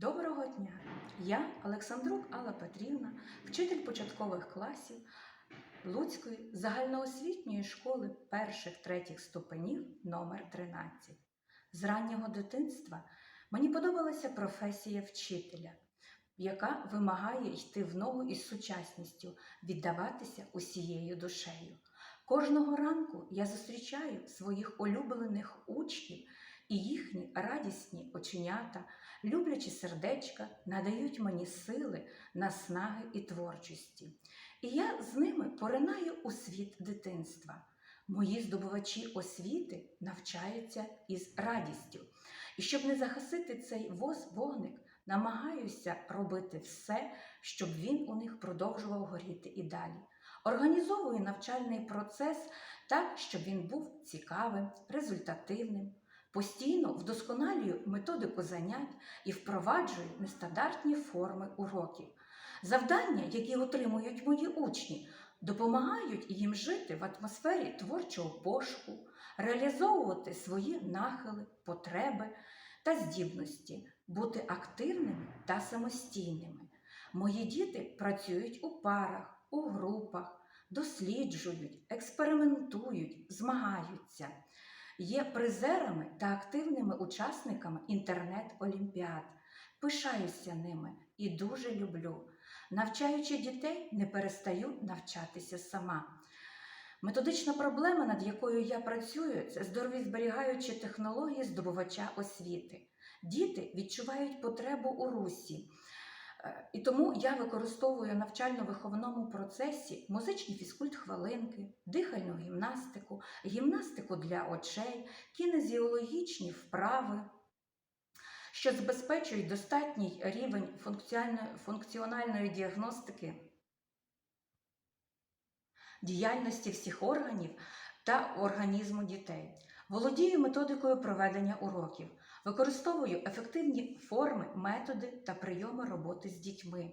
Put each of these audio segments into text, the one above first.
Доброго дня! Я Олександрук Алла Петрівна, вчитель початкових класів Луцької загальноосвітньої школи перших-третіх ступенів номер 13 З раннього дитинства мені подобалася професія вчителя, яка вимагає йти в ногу із сучасністю, віддаватися усією душею. Кожного ранку я зустрічаю своїх улюблених учнів і їхні радісні оченята, люблячі сердечка надають мені сили, наснаги і творчості. І я з ними поринаю у світ дитинства. Мої здобувачі освіти навчаються із радістю. І щоб не загасити цей воз вогник, намагаюся робити все, щоб він у них продовжував горіти і далі. Організовую навчальний процес так, щоб він був цікавим, результативним. Постійно вдосконалюю методику занять і впроваджую нестандартні форми уроків. Завдання, які отримують мої учні, допомагають їм жити в атмосфері творчого пошуку, реалізовувати свої нахили, потреби та здібності, бути активними та самостійними. Мої діти працюють у парах, у групах, досліджують, експериментують, змагаються є призерами та активними учасниками інтернет-олімпіад. Пишаюся ними і дуже люблю. Навчаючи дітей, не перестаю навчатися сама. Методична проблема, над якою я працюю, це здорові зберігаючі технології здобувача освіти. Діти відчувають потребу у русі. Е, І тому я використовую навчально-виховному процесі музичні фізкульт-хвилинки, дихальну гімнастику, гімнастику для очей, кінезіологічні вправи, що забезпечують достатній рівень функціональної діагностики діяльності всіх органів та організму дітей. Володію методикою проведення уроків, використовую ефективні форми, методи та прийоми роботи з дітьми.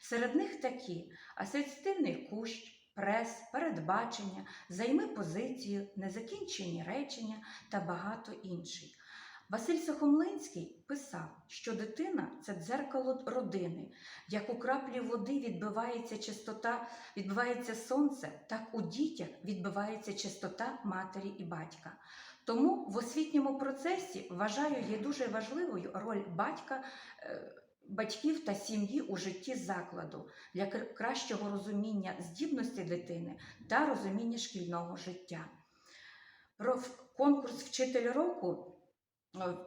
Серед них такі: асоціативний кущ, прес, передбачення, займи позицію, незакінчені речення та багато інших. Василь Сухомлинський писав, що дитина це дзеркало родини, як у краплі води відбивається чистота, відбивається сонце, так у дітях відбивається чистота матері і батька. Тому в освітньому процесі вважаю є дуже важливою роль батька, е, батьків та сім'ї у житті закладу для кращого розуміння здібності дитини та розуміння шкільного життя. Про конкурс Вчитель року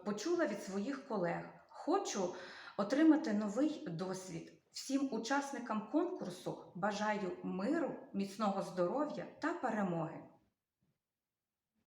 почула від своїх колег. Хочу отримати новий досвід. Всім учасникам конкурсу бажаю миру, міцного здоров'я та перемоги.